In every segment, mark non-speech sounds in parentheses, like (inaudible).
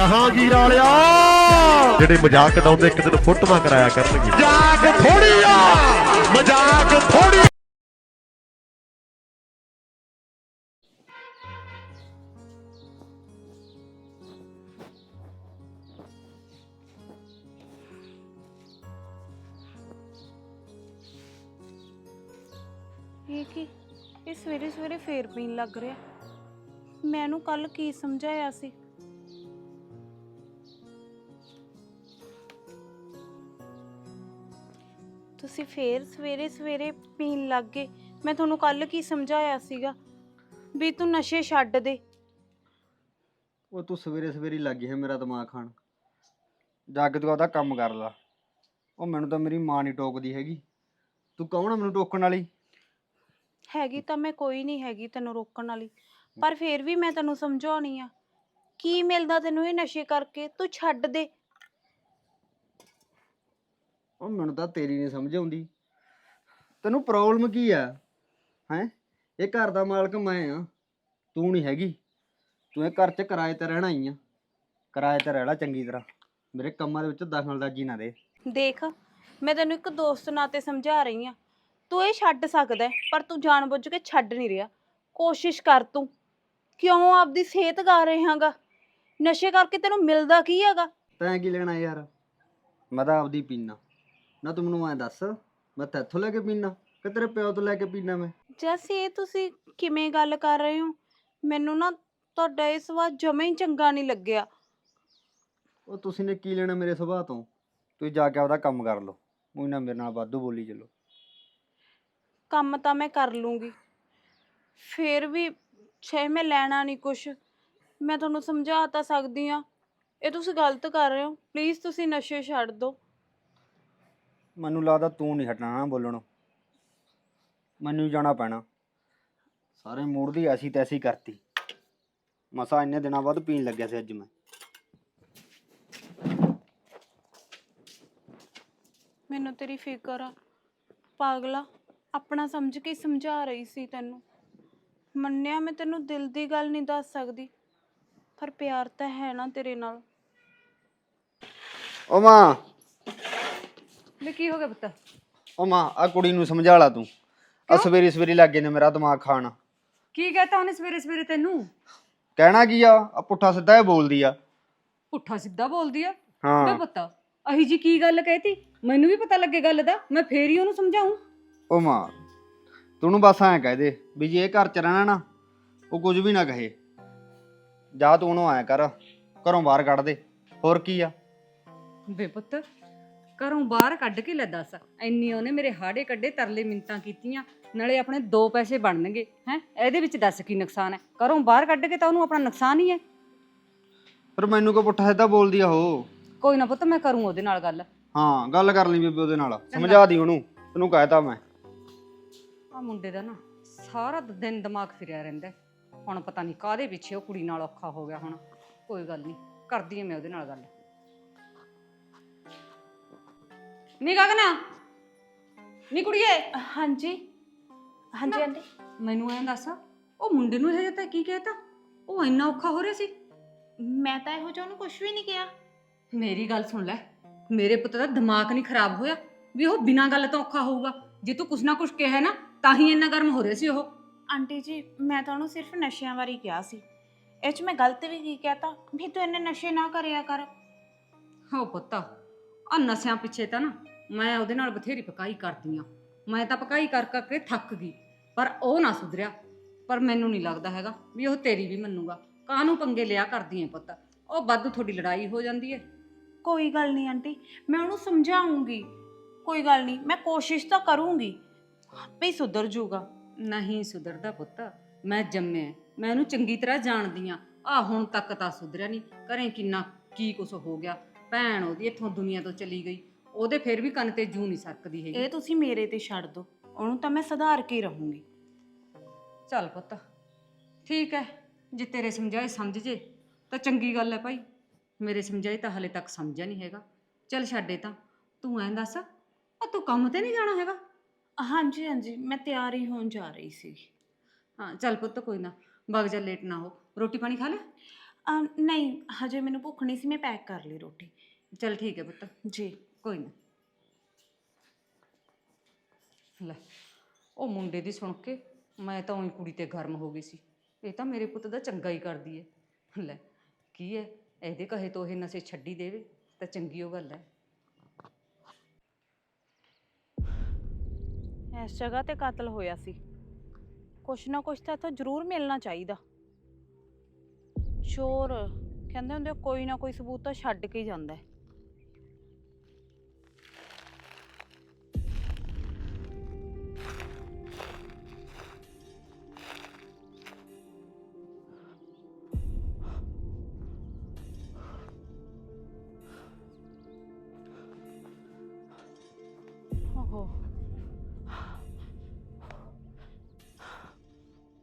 ਜਹਾਂਗੀਰ ਵਾਲਿਆ। ਜਿਹੜੇ ਮਜ਼ਾਕ ਉਡਾਉਂਦੇ ਇੱਕ ਦਿਨ ਫੋਟੋਆਂ ਕਰਾਇਆ ਕਰਨਗੇ। ਮਜ਼ਾਕ ਥੋੜੀ ਆ ਮਜ਼ਾਕ ਥੋੜੀ ਇਹ ਕੀ? ਇਹ ਸਵੇਰੇ ਸਵੇਰੇ ਫੇਰ ਪੀਣ ਲੱਗ ਰਿਹਾ। ਮੈਂ ਇਹਨੂੰ ਕੱਲ ਕੀ ਸਮਝਾਇਆ ਸੀ? ਤੁਸੀਂ ਫੇਰ ਸਵੇਰੇ ਸਵੇਰੇ ਪੀਣ ਲੱਗ ਗਏ। ਮੈਂ ਤੁਹਾਨੂੰ ਕੱਲ ਕੀ ਸਮਝਾਇਆ ਸੀਗਾ? ਵੀ ਤੂੰ ਨਸ਼ੇ ਛੱਡ ਦੇ। ਉਹ ਤੂੰ ਸਵੇਰੇ ਸਵੇਰੇ ਹੀ ਲੱਗੀ ਹੈ ਮੇਰਾ ਦਿਮਾਗ ਖਾਣ। ਜਾ ਕੇ ਤੂੰ ਆਪਦਾ ਕੰਮ ਕਰ ਲਾ। ਉਹ ਮੈਨੂੰ ਤਾਂ ਮੇਰੀ ਮਾਂ ਨਹੀਂ ਟੋਕਦੀ ਹੈਗੀ। ਤੂੰ ਕੌਣ ਆ ਮੈਨੂੰ ਟੋਕਣ ਵਾਲੀ? ਹੈਗੀ ਤਾਂ ਮੈਂ ਕੋਈ ਨਹੀਂ ਹੈਗੀ ਤੈਨੂੰ ਰੋਕਣ ਵਾਲੀ। ਪਰ ਫੇਰ ਵੀ ਮੈਂ ਤੈਨੂੰ ਸਮਝਾਉਣੀ ਆ। ਕੀ ਮਿਲਦਾ ਤੈਨੂੰ ਇਹ ਨਸ਼ੇ ਕਰਕੇ? ਤੂੰ ਛੱਡ ਦੇ। ਉਹ ਮੈਨੂੰ ਤਾਂ ਤੇਰੀ ਨਹੀਂ ਸਮਝ ਆਉਂਦੀ। ਤੈਨੂੰ ਪ੍ਰੋਬਲਮ ਕੀ ਆ? ਹੈ? ਇਹ ਘਰ ਦਾ ਮਾਲਕ ਮੈਂ ਆ। ਤੂੰ ਨਹੀਂ ਹੈਗੀ। ਤੂੰ ਇਹ ਘਰ 'ਚ ਕਿਰਾਏ ਤੇ ਰਹਿਣਾ ਹੀ ਆ। ਕਿਰਾਏ ਤੇ ਰਹਿਣਾ ਚੰਗੀ ਤਰ੍ਹਾਂ। ਮੇਰੇ ਕੰਮਾਂ ਦੇ ਵਿੱਚ ਦਖਲਅੰਦਾਜ਼ੀ ਨਾ ਦੇ। ਦੇਖ ਮੈਂ ਤੈਨੂੰ ਇੱਕ ਦੋਸਤ ਨਾਤੇ ਸਮਝਾ ਰਹੀ ਆ। ਤੂੰ ਇਹ ਛੱਡ ਸਕਦਾ ਹੈ, ਪਰ ਤੂੰ ਜਾਣਬੁੱਝ ਕੇ ਛੱਡ ਨਹੀਂ ਰਿਹਾ। ਕੋਸ਼ਿਸ਼ ਕਰ ਤੂੰ। ਕਿਉਂ ਆਪਦੀ ਸਿਹਤ ਗਾ ਰਿਹਾਗਾ ਨਸ਼ੇ ਕਰਕੇ ਤੈਨੂੰ ਮਿਲਦਾ ਕੀ ਹੈਗਾ? ਤੈਂ ਕੀ ਲੈਣਾ ਯਾਰ? ਮੈਂ ਤਾਂ ਆਪਦੀ ਪੀਣਾ ਨਾ ਤੂੰ ਮੈਨੂੰ ਐ ਦੱਸ ਮੈਂ ਤੈਥੋਂ ਲੈ ਕੇ ਪੀਣਾ ਕਿ ਤੇਰੇ ਪਿਓ ਤੋਂ ਲੈ ਕੇ ਪੀਣਾ ਮੈਂ? ਜੈਸੇ ਇਹ ਤੁਸੀਂ ਕਿਵੇਂ ਗੱਲ ਕਰ ਰਹੇ ਹੋ? ਮੈਨੂੰ ਨਾ ਤੁਹਾਡਾ ਇਹ ਸਵਾਦ ਜਮੇ ਹੀ ਚੰਗਾ ਨਹੀਂ ਲੱਗਿਆ। ਉਹ ਤੁਸੀਂ ਨੇ ਕੀ ਲੈਣਾ ਮੇਰੇ ਸੁਭਾਅ ਤੋਂ? ਤੁਸੀਂ ਜਾ ਕੇ ਆਪਦਾ ਕੰਮ ਕਰ ਲਓ ਉਹ ਨਾ ਮੇਰੇ ਨਾਲ ਵਾਧੂ ਬੋਲੀ ਚੱਲੋ। ਕੰਮ ਤਾਂ ਮੈਂ ਕਰ ਲੂੰਗੀ। ਫੇਰ ਵੀ ਛੇ ਮੈਂ ਲੈਣਾ ਨਹੀਂ ਕੁਛ। ਮੈਂ ਤੁਹਾਨੂੰ ਸਮਝਾ ਤਾਂ ਸਕਦੀ ਆ ਇਹ ਤੁਸੀਂ ਗਲਤ ਕਰ ਰਹੇ ਹੋ। ਪਲੀਜ਼ ਤੁਸੀਂ ਨਸ਼ੇ ਛੱਡ ਦਿਓ। ਮੈਨੂੰ ਲੱਗਦਾ ਤੂੰ ਨਹੀਂ ਹਟਣਾ ਨਾ ਬੋਲਣੋਂ। ਮੈਨੂੰ ਹੀ ਜਾਣਾ ਪੈਣਾ। ਸਾਰੇ ਮੂਡ ਦੀ ਐਸੀ ਤੈਸੀ ਕਰਤੀ। ਮਸਾ ਇੰਨੇ ਦਿਨਾਂ ਬਾਅਦ ਪੀਣ ਲੱਗਿਆ ਸੀ ਅੱਜ ਮੈਂ। ਮੈਨੂੰ ਤੇਰੀ ਫਿਕਰ ਆ। ਪਾਗਲਾ ਆਪਣਾ ਸਮਝ ਕੇ ਹੀ ਸਮਝਾ ਰਹੀ ਸੀ ਤੈਨੂੰ। ਮੰਨਿਆ ਮੈਂ ਤੈਨੂੰ ਦਿਲ ਦੀ ਗੱਲ ਨਹੀਂ ਦੱਸ ਸਕਦੀ। ਪਰ ਪਿਆਰ ਤਾਂ ਹੈ ਨਾ ਤੇਰੇ ਨਾਲ। ਓ ਮਾਂ ਵੀ ਕੀ ਹੋ ਗਿਆ ਪੁੱਤ? ਓ ਮਾਂ ਆ ਕੁੜੀ ਨੂੰ ਸਮਝਾ ਲਾ ਤੂੰ। ਆ ਸਵੇਰੀ ਸਵੇਰੀ ਲੱਗੇ ਨੇ ਮੇਰਾ ਦਿਮਾਗ ਖਾਣ। ਕੀ ਕਹਤਾ ਉਹਨੇ ਸਵੇਰੇ ਸਵੇਰੇ ਤੈਨੂੰ? ਕਹਿਣਾ ਕੀ ਆ? ਆ ਪੁੱਠਾ ਸਿੱਧਾ ਇਹ ਬੋਲਦੀ ਆ। ਪੁੱਠਾ ਸਿੱਧਾ ਬੋਲਦੀ ਆ? ਵੇ ਹਾਂ ਪੁੱਤ ਅਹੀ ਜੀ ਕੀ ਗੱਲ ਕਹਿਤੀ? ਮੈਨੂੰ ਵੀ ਪਤਾ ਲੱਗੇ ਗੱਲ ਦਾ ਮੈਂ ਫੇਰ ਹੀ ਉਹਨੂੰ ਸਮਝਾਉਂ ਓ ਮਾਂ ਤੂੰ ਉਹਨੂੰ ਬਸ ਐਂ ਕਹਿ ਦੇ ਵੀ ਜੇ ਇਹ ਘਰ ਚ ਰਹਿਣਾ ਨਾ ਉਹ ਕੁਝ ਵੀ ਨਾ ਕਹੇ। ਜਾ ਤੂੰ ਉਹਨੂੰ ਐਂ ਕਰ ਘਰੋਂ ਬਾਹਰ ਕੱਢ ਦੇ। ਹੋਰ ਕੀ ਆ? ਵੇ ਪੁੱਤ ਘਰੋਂ ਬਾਹਰ ਕੱਢ ਕੇ ਲੈ ਦੱਸ। ਐਨੀ ਉਹਨੇ ਮੇਰੇ ਹਾੜੇ ਕੱਢੇ ਤਰਲੇ ਮਿੰਤਾਂ ਕੀਤੀਆਂ। ਨਾਲੇ ਆਪਣੇ ਦੋ ਪੈਸੇ ਬਣਨਗੇ ਹੈ? ਇਹਦੇ ਵਿੱਚ ਦੱਸ ਕੀ ਨੁਕਸਾਨ ਹੈ? ਘਰੋਂ ਬਾਹਰ ਕੱਢ ਕੇ ਤਾਂ ਉਹਨੂੰ ਆਪਣਾ ਨੁਕਸਾਨ ਹੀ ਹੈ। ਪਰ ਮੈਨੂੰ ਕੋ ਪੁੱਠਾ ਸਿੱਧਾ ਬੋਲਦੀ ਆ ਉਹ। ਕੋਈ ਨਾ ਪੁੱਤ ਮੈਂ ਕਰੂੰ ਉਹਦੇ ਨਾਲ ਗੱਲ। ਹਾਂ ਗੱਲ ਕਰ ਲਈ ਬੇਬੇ ਉਹਦੇ ਨਾਲ। ਸਮਝਾ ਦੀ ਉਹਨੂੰ ਤੈਨੂੰ ਕਹਿਤਾ ਮੈਂ। ਆ ਮੁੰਡੇ ਦਾ ਨਾ ਸਾਰਾ ਦਿਨ ਦਿਮਾਗ ਫਿਰਿਆ ਰਹਿੰਦਾ ਹੈ। ਹੁਣ ਪਤਾ ਨਹੀਂ ਕਾਹਦੇ ਪਿੱਛੇ ਉਹ ਕੁੜੀ ਨਾਲ ਔਖਾ ਹੋ ਗਿਆ ਹੁਣ। ਕੋਈ ਗੱਲ ਨਹੀਂ ਕਰਦੀ ਐ ਮੈਂ ਉਹਦੇ ਨਾਲ ਗੱਲ। ਨੀ ਗਗਨਾ? ਨੀ ਕੁੜੀਏ? ਹਾਂਜੀ। ਹਾਂਜੀ ਆਂਟੀ। ਮੈਨੂੰ ਐਂ ਦੱਸ ਉਹ ਮੁੰਡੇ ਨੂੰ ਹਜੇ ਤੱਕ ਕੀ ਕਹਿਤਾ? ਉਹ ਇੰਨਾ ਔਖਾ ਹੋ ਰਿਹਾ ਸੀ? ਮੈਂ ਤਾਂ ਇਹੋ ਜਿਹਾ ਉਹਨੂੰ ਕੁਝ ਵੀ ਨਹੀਂ ਕਿਹਾ। ਮੇਰੀ ਗੱਲ ਸੁਣ ਲੈ ਮੇਰੇ ਪੁੱਤ ਦਾ ਦਿਮਾਗ ਨਹੀਂ ਖਰਾਬ ਹੋਇਆ ਵੀ ਉਹ ਬਿਨਾਂ ਗੱਲ ਤੋਂ ਔਖਾ ਹੋਊਗਾ। ਜੇ ਤੂੰ ਕੁਛ ਨਾ ਕੁਛ ਕਿਹਾ ਨਾ ਤਾਂ ਹੀ ਇੰਨਾ ਗਰਮ ਹੋ ਰਿਹਾ ਸੀ ਉਹ। ਆਂਟੀ ਜੀ ਮੈਂ ਤਾਂ ਉਹਨੂੰ ਸਿਰਫ ਨਸ਼ਿਆਂ ਬਾਰੇ ਹੀ ਕਿਹਾ ਸੀ। ਇਹ ਚ ਮੈਂ ਗਲਤ ਵੀ ਕੀ ਕਹਤਾ? ਵੀ ਤੂੰ ਇੰਨੇ ਨਸ਼ੇ ਨਾ ਕਰਿਆ ਕਰ। ਹੋ ਪੁੱਤ ਆ ਨਸਿਆਂ ਪਿੱਛੇ ਤਾਂ ਨਾ ਮੈਂ ਉਹਦੇ ਨਾਲ ਬਥੇਰੀ ਪਕਾਈ ਕਰਦੀ ਆ। ਮੈਂ ਤਾਂ ਪਕਾਈ ਕਰ ਕਰਕੇ ਥੱਕ ਗਈ ਪਰ ਉਹ ਨਾ ਸੁਧਰਿਆ। ਪਰ ਮੈਨੂੰ ਨਹੀਂ ਲੱਗਦਾ ਹੈਗਾ ਵੀ ਉਹ ਤੇਰੀ ਵੀ ਮੰਨੂਗਾ। ਕਾਹਨੂੰ ਪੰਗੇ ਲਿਆ ਕਰਦੀ ਐ ਪੁੱਤ? ਉਹ ਵੱਧ ਤੁਹਾਡੀ ਲੜਾਈ ਹੋ ਜਾਂਦੀ ਐ ਕੋਈ ਗੱਲ ਨਹੀਂ ਆਂਟੀ ਮੈਂ ਉਹਨੂੰ ਸਮਝਾਉਂਗੀ। ਕੋਈ ਗੱਲ ਨਹੀਂ ਮੈਂ ਕੋਸ਼ਿਸ਼ ਤਾਂ ਕਰੂੰਗੀ। ਆਪੇ ਸੁਧਰ ਜਾਊਗਾ ਨਹੀਂ ਸੁਧਰਦਾ ਪੁੱਤ ਮੈਂ ਜੰਮਿਆ ਮੈਂ ਉਹਨੂੰ ਚੰਗੀ ਤਰ੍ਹਾਂ ਜਾਣਦੀ ਆ। ਆ ਹੁਣ ਤੱਕ ਤਾਂ ਸੁਧਰਿਆ ਨਹੀਂ। ਘਰੇ ਕਿੰਨਾ ਕੀ ਕੁਛ ਹੋ ਗਿਆ। ਭੈਣ ਉਹਦੀ ਇੱਥੋਂ ਦੁਨੀਆ ਤੋਂ ਚਲੀ ਗਈ ਉਹਦੇ ਫਿਰ ਵੀ ਕੰਨ ਤੇ ਜੂ ਨਹੀਂ ਸਰਕਦੀ ਹੈਗੀ। ਇਹ ਤੁਸੀਂ ਮੇਰੇ ਤੇ ਛੱਡ ਦਿਓ ਉਹਨੂੰ ਤਾਂ ਮੈਂ ਸੁਧਾਰ ਕੇ ਹੀ ਰਹੂੰਗੀ। ਚੱਲ ਪੁੱਤ ਠੀਕ ਹੈ ਜੇ ਤੇਰੇ ਸਮਝਾਏ ਸਮਝ ਜੇ ਤਾਂ ਚੰਗੀ ਗੱਲ ਹੈ ਭਾਈ। ਮੇਰੇ ਸਮਝਾਏ ਤਾਂ ਹਲੇ ਤੱਕ ਸਮਝਿਆ ਨਹੀਂ ਹੈਗਾ। ਚੱਲ ਛੱਡੇ ਤਾਂ ਤੂੰ ਐਂ ਦੱਸ ਆ ਤੂੰ ਕੰਮ ਤੇ ਨਹੀਂ ਜਾਣਾ ਹੈਗਾ? ਹਾਂਜੀ ਹਾਂਜੀ ਮੈਂ ਤਿਆਰ ਹੀ ਹੋਣ ਜਾ ਰਹੀ ਸੀ ਹਾਂ ਚੱਲ ਪੁੱਤ ਕੋਈ ਨਾ ਵਗ ਜਾ ਲੇਟ ਨਾ ਹੋ। ਰੋਟੀ ਪਾਣੀ ਖਾ ਲੈ? ਅਮ, ਨਹੀਂ ਹਜੇ ਮੈਨੂੰ ਭੁੱਖ ਨਹੀਂ ਸੀ ਮੈਂ ਪੈਕ ਕਰ ਲਈ ਰੋਟੀ। ਚਲ ਠੀਕ ਹੈ ਪੁੱਤ। ਜੀ। ਕੋਈ ਨਾ। ਲੈ ਉਹ ਮੁੰਡੇ ਦੀ ਸੁਣ ਕੇ ਮੈਂ ਤਾਂ ਉਹੀ ਕੁੜੀ ਤੇ ਗਰਮ ਹੋ ਗਈ ਸੀ। ਇਹ ਤਾਂ ਮੇਰੇ ਪੁੱਤ ਦਾ ਚੰਗਾ ਹੀ ਕਰਦੀ ਏ ਲੈ ਕੀ ਹੈ? ਇਹਦੇ ਕਹੇ ਤੋਂ ਇਹ ਨਸ਼ੇ ਛੱਡੀ ਦੇਵੇ ਤਾਂ ਚੰਗੀ ਉਹ ਗੱਲ ਹੈ। ਇਸ ਜਗ੍ਹਾ ਤੇ ਕਤਲ ਹੋਇਆ ਸੀ। ਕੁਛ ਨਾ ਕੁਛ ਤਾਂ ਇੱਥੋਂ ਜ਼ਰੂਰ ਮਿਲਣਾ ਚਾਹੀਦਾ। ਚੋਰ। ਕਹਿੰਦੇ ਹੁੰਦੇ ਆ, ਕੋਈ ਨਾ ਕੋਈ ਸਬੂਤ ਤਾਂ ਛੱਡ ਕੇ ਹੀ ਜਾਂਦਾ ਹੈ। ਓਹੋ।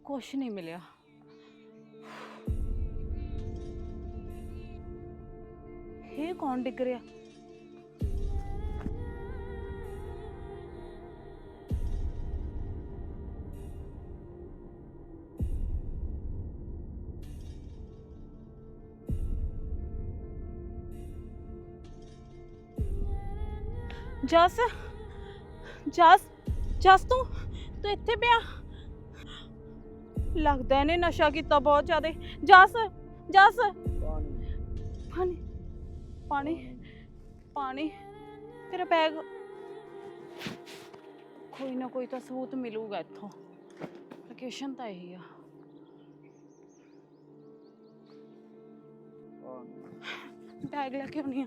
ਕੁਛ ਨਹੀਂ ਮਿਲਿਆ। ਕੌਣ ਡਿੱਗ ਰਿਹਾ? ਜਸ ਜਸ ਜਸ ਤੂੰ ਤੂੰ ਇੱਥੇ ਪਿਆ? ਲੱਗਦਾ ਇਹਨੇ ਨਸ਼ਾ ਕੀਤਾ ਬਹੁਤ ਜ਼ਿਆਦਾ। ਜਸ ਜਸ। ਪਾਣੀ। ਪਾਣੀ ਪਾਣੀ, ਤੇਰਾ ਬੈਗ ਕੋਈ ਨਾ ਕੋਈ ਤਾਂ ਸਬੂਤ ਮਿਲੂਗਾ ਇੱਥੋਂ। ਲੋਕੇਸ਼ਨ ਤਾਂ ਇਹੀ ਆ। ਬੈਗ ਲੈ ਕੇ ਆਉਣੀ ਆ।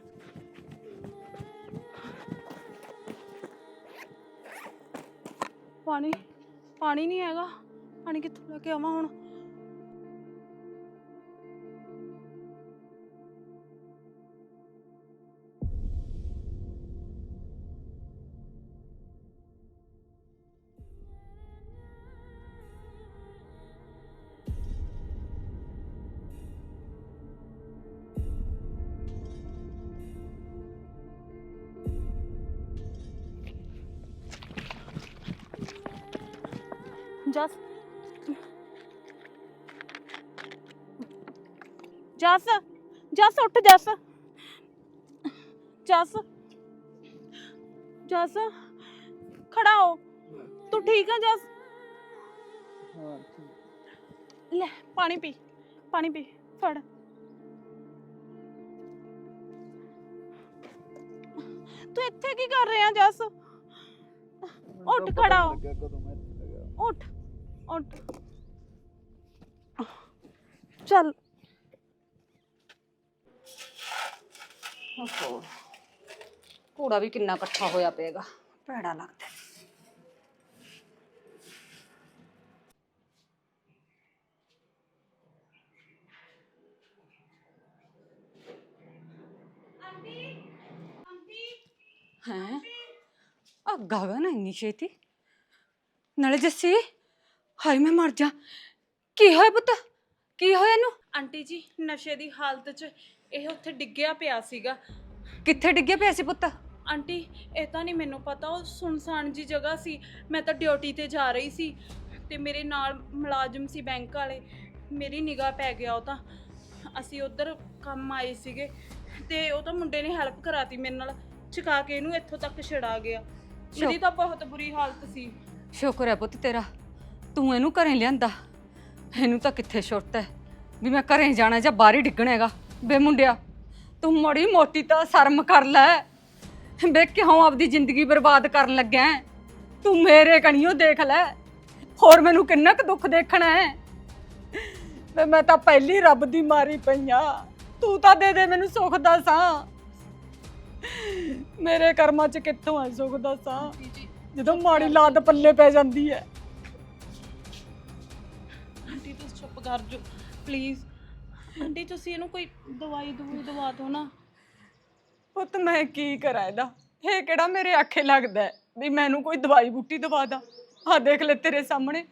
ਪਾਣੀ ਪਾਣੀ ਨਹੀਂ ਹੈਗਾ। ਪਾਣੀ ਕਿੱਥੋਂ ਲੈ ਕੇ ਆਵਾਂ ਹੁਣ? ਜਸ ਜਸ ਜਸ ਉੱਠ ਜਸ ਜਸ ਜਸ ਖੜਾ ਹੋ ਤੂੰ ਠੀਕ ਆ ਜਸ ਲੈ ਪਾਣੀ ਪੀ ਪਾਣੀ ਪੀ ਫੜ ਤੂੰ ਇੱਥੇ ਕੀ ਕਰ ਰਿਹਾ ਜਸ ਉੱਠ ਖੜਾ ਹੋ ਉੱਠ ਉੱਠ ਚੱਲ। ਓਹੋ। ਕੂੜਾ ਵੀ ਕਿੰਨਾ ਇਕੱਠਾ ਹੋਇਆ ਪਏਗਾ। ਭੈੜਾ ਲੱਗਦਾ। ਹੈ? ਆ ਗਗਨ ਇੰਨੀ ਛੇਤੀ। ਨਾਲੇ ਜੱਸੀ। ਹਾਏ ਮੈਂ ਮਰ ਜਾ। ਕੀ ਹੋਇਆ ਪੁੱਤ? ਕੀ ਹੋਇਆ ਇਹਨੂੰ? ਆਂਟੀ ਜੀ ਨਸ਼ੇ ਦੀ ਹਾਲਤ 'ਚ ਇਹ ਉੱਥੇ ਡਿੱਗਿਆ ਪਿਆ ਸੀਗਾ। ਕਿੱਥੇ ਡਿੱਗੇ ਪਿਆ ਸੀ ਪੁੱਤ? ਆਂਟੀ ਇਹ ਤਾਂ ਨਹੀਂ ਮੈਨੂੰ ਪਤਾ ਉਹ ਸੁਨਸਾਨ ਜੀ ਜਗ੍ਹਾ ਸੀ। ਮੈਂ ਤਾਂ ਡਿਊਟੀ ਤੇ ਜਾ ਰਹੀ ਸੀ ਤੇ ਮੇਰੇ ਨਾਲ ਮੁਲਾਜ਼ਮ ਸੀ ਬੈਂਕ ਵਾਲੇ। ਮੇਰੀ ਨਿਗਾਹ ਪੈ ਗਿਆ ਉਹ ਤਾਂ। ਅਸੀਂ ਉਧਰ ਕੰਮ ਆਏ ਸੀਗੇ ਤੇ ਉਹ ਤਾਂ ਮੁੰਡੇ ਨੇ ਹੈਲਪ ਕਰਾਤੀ ਮੇਰੇ ਨਾਲ। ਚੁਕਾ ਕੇ ਇਹਨੂੰ ਇੱਥੋਂ ਤੱਕ ਛੜਾ ਗਿਆ। ਮੇਰੀ ਤਾਂ ਬਹੁਤ ਬੁਰੀ ਹਾਲਤ ਸੀ। ਸ਼ੁਕਰ ਹੈ ਪੁੱਤ ਤੇਰਾ। ਤੂੰ ਇਹਨੂੰ ਘਰੇ ਲਿਆਂਦਾ? ਇਹਨੂੰ ਤਾਂ ਕਿੱਥੇ ਛੁੱਟ ਹੈ? ਵੀ ਮੈਂ ਘਰੇ ਜਾਣਾ ਜਾਂ ਬਾਹਰ ਹੀ ਡਿੱਗਣਾ ਹੈਗਾ। ਬੇ ਮੁੰਡਿਆ ਤੂੰ ਮੜੀ ਮੋਟੀ ਤਾਂ ਸ਼ਰਮ ਕਰ ਲੈ। ਬੇ ਕਿਉਂ ਆਪਦੀ ਜ਼ਿੰਦਗੀ ਬਰਬਾਦ ਕਰਨ ਲੱਗਿਆ ਹੈਂ? ਤੂੰ ਮੇਰੇ ਕਣੀਓ ਦੇਖ ਲੈ। ਹੋਰ ਮੈਨੂੰ ਕਿੰਨਾ ਕੁ ਦੁੱਖ ਦੇਖਣਾ ਹੈ? ਵੇ ਮੈਂ ਤਾਂ ਪਹਿਲੀ ਰੱਬ ਦੀ ਮਾਰੀ ਪਈਆਂ ਤੂੰ ਤਾਂ ਦੇ ਦੇ ਮੈਨੂੰ ਸੁੱਖ ਦਾ ਸਾਂ ਮੇਰੇ ਕਰਮਾਂ 'ਚ ਕਿੱਥੋਂ ਆ ਸੁੱਖ ਦਾ ਸਾਂ ਜਦੋਂ ਮਾੜੀ ਲਾਦ ਪੱਲੇ ਪੈ ਜਾਂਦੀ ਹੈ। ਕਰ ਜੋ ਪਲੀਜ਼ ਆਂਟੀ ਤੁਸੀਂ ਇਹਨੂੰ ਕੋਈ ਦਵਾਈ ਦਵਾਈ ਦਵਾ ਦਿਓ ਨਾ। ਪੁੱਤ ਮੈਂ ਕੀ ਕਰਾਂ ਇਹਦਾ? ਇਹ ਕਿਹੜਾ ਮੇਰੇ ਆਖੇ ਲੱਗਦਾ ਹੈ ਵੀ ਮੈਨੂੰ ਕੋਈ ਦਵਾਈ ਬੂਟੀ ਦਵਾ ਦਾ? ਆ ਦੇਖ ਲੈ ਤੇਰੇ ਸਾਹਮਣੇ।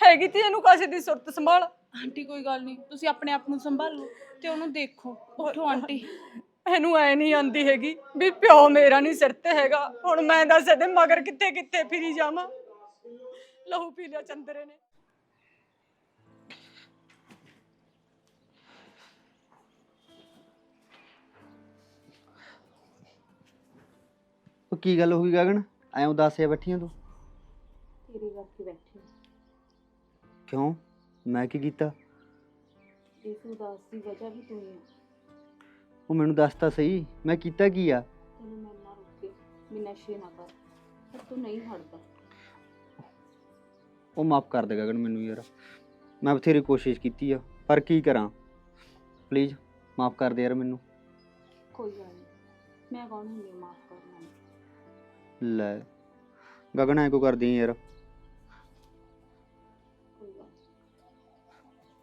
ਹੈਗੀ ਤੀ ਇਹਨੂੰ ਕਾਸੇ ਦੀ ਸੁਰਤ ਸੰਭਾਲ? ਆਂਟੀ ਕੋਈ ਗੱਲ ਨਹੀਂ। ਤੁਸੀਂ ਆਪਣੇ ਆਪ ਨੂੰ ਸੰਭਾਲੋ ਤੇ ਉਹਨੂੰ ਦੇਖੋ। ਉੱਠੋ ਆਂਟੀ। ਇਹਨੂੰ ਐ ਨਹੀਂ ਆਂਦੀ ਹੈਗੀ ਵੀ ਪਿਓ ਮੇਰਾ ਨਹੀਂ ਸਿਰ ਤੇ ਹੈਗਾ। ਹੁਣ ਮੈਂ ਦੱਸ ਇਹਦੇ ਮਗਰ ਕਿੱਥੇ ਕਿੱਥੇ ਫਿਰੀ ਜਾਵਾਂ? ਲਹੂ ਪੀ ਲਿਆ ਚੰਦਰੇ ਨੇ। ਉਹ ਕੀ ਗੱਲ ਹੋ ਗਈ ਗਗਨ? ਐਂ ਉਦਾਸ ਜਿਹਾ ਬੈਠੀ ਆਂ ਤੂੰ। ਤੇਰੇ ਕਰਕੇ ਬੈਠੀ ਕਿਉਂ? ਮੈਂ ਕੀ ਕੀਤਾ? ਇਸ ਉਦਾਸ ਦੀ ਵਜ੍ਹਾ ਵੀ ਤੂੰ ਹੀ ਉਹ ਮੈਨੂੰ ਦੱਸ ਤਾਂ ਸਹੀ। ਮੈਂ ਕੀਤਾ ਕੀ ਆ? ਤੈਨੂੰ ਮੈਂ ਨਾ ਰੁਕੇ ਵੀ ਨਸ਼ੇ ਨਾ ਕਰ। ਪਰ ਤੂੰ ਨਹੀਂ ਹਟਦਾ। ਉਹ ਮਾਫ ਕਰ ਦੇ ਗਗਨ ਮੈਨੂੰ ਯਾਰ। ਮੈਂ ਬਥੇਰੀ ਕੋਸ਼ਿਸ਼ ਕੀਤੀ ਆ ਪਰ ਕੀ ਕਰਾਂ? ਪਲੀਜ਼ ਮਾਫ ਕਰ ਦੇ ਯਾਰ ਮੈਨੂੰ। ਕੋਈ ਗੱਲ ਨਹੀਂ ਮੈਂ ਕੌਣ ਹੁੰਦੀ ਹਾਂ। ਲੈ। ਗਗਨ ਐ ਕੋ ਕਰਦੀ ਯਾਰ? ਕੋਈ ਗੱਲ ਨੀ।